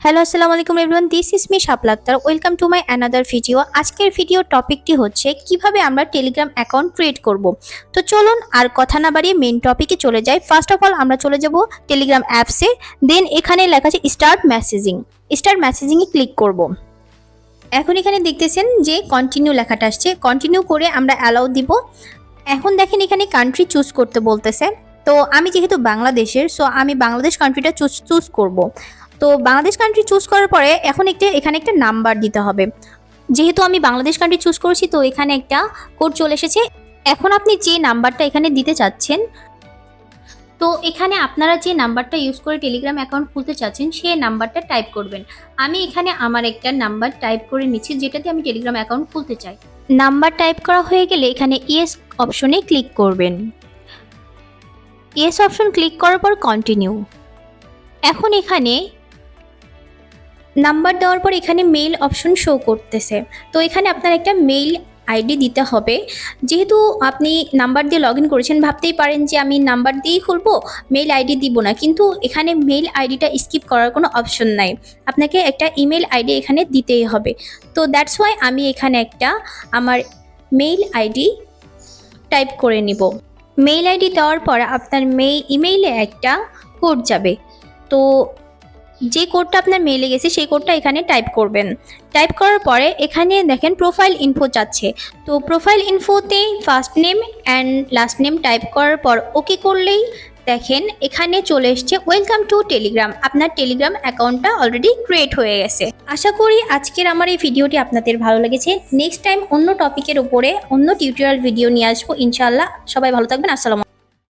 Hello আসসালামু আলাইকুম everyone this is me Shapla Akter welcome to my another video আজকের video টপিকটি হচ্ছে কীভাবে আমরা টেলিগ্রাম অ্যাকাউন্ট ক্রিয়েট করব তো চলুন আর কথা না বাড়িয়ে মেন টপিকে চলে যাই ফার্স্ট অফ অল আমরা চলে যাব টেলিগ্রাম অ্যাপসে দেন এখানে লেখা আছে স্টার্ট মেসেজিং স্টার্ট মেসেজিংয়ে ক্লিক করব এখন এখানে দেখতেছেন যে কন্টিনিউ লেখাটা আসছে। কন্টিনিউ করে আমরা অ্যালাউ দিব এখন দেখেন এখানে কান্ট্রি চুজ করতে বলতেছে তো আমি যেহেতু বাংলাদেশের সো আমি বাংলাদেশ কান্ট্রিটা চুজ চুজ করব তো বাংলাদেশ কান্ট্রি চুজ করার পরে এখন একটা, এখানে একটা নাম্বার দিতে হবে। যেহেতু আমি বাংলাদেশ কান্ট্রি চুজ করেছি, তো এখানে একটা কোড চলে এসেছে। এখন আপনি যে নাম্বারটা এখানে দিতে চাচ্ছেন, তো এখানে আপনারা যে নাম্বারটা ইউজ করে টেলিগ্রাম অ্যাকাউন্ট খুলতে চাচ্ছেন, সেই নাম্বারটা টাইপ করবেন। আমি এখানে আমার একটা নাম্বার টাইপ করে নিচ্ছি, যেটাতে আমি টেলিগ্রাম অ্যাকাউন্ট খুলতে চাই। নাম্বার টাইপ করা হয়ে গেলে এখানে ইয়েস অপশনে ক্লিক করবেন। ইয়েস অপশন ক্লিক করার পর কন্টিনিউ এখন এখানে নাম্বার দেওয়ার পর এখানে মেইল অপশন শো করতেছে। তো এখানে আপনার একটা মেইল আইডি দিতে হবে। যেহেতু আপনি নাম্বার দিয়ে লগ করেছেন, ভাবতেই পারেন যে আমি নাম্বার দিয়েই খুলবো মেইল আইডি দিব না। কিন্তু এখানে মেইল আইডিটা স্কিপ করার কোনো অপশন নাই। আপনাকে একটা ইমেল আইডি এখানে দিতেই হবে। তো দ্যাটস ওয়াই আমি এখানে একটা আমার মেইল আইডি টাইপ করে নিব। মেইল আইডি দেওয়ার পর আপনার মেই ইমেইলে একটা কোড যাবে। তো যে কোডটা আপনার মেলে গেছে, সেই কোডটা এখানে টাইপ করবেন। টাইপ করার পরে এখানে দেখেন প্রোফাইল ইনফো চাচ্ছে। তো profile ইনফোতে first name and last name type করার পর ওকে করলেই দেখেন এখানে চলে এসছে ওয়েলকাম টু টেলিগ্রাম আপনার টেলিগ্রাম অ্যাকাউন্টটা অলরেডি ক্রিয়েট হয়ে গেছে। আশা করি আজকের আমার এই ভিডিওটি আপনাদের ভালো লেগেছে। নেক্সট টাইম অন্য টপিকের উপরে অন্য টিউটোরিয়াল ভিডিও নিয়ে আসব। ইনশাল্লাহ সবাই ভালো থাকবেন। আসসালাম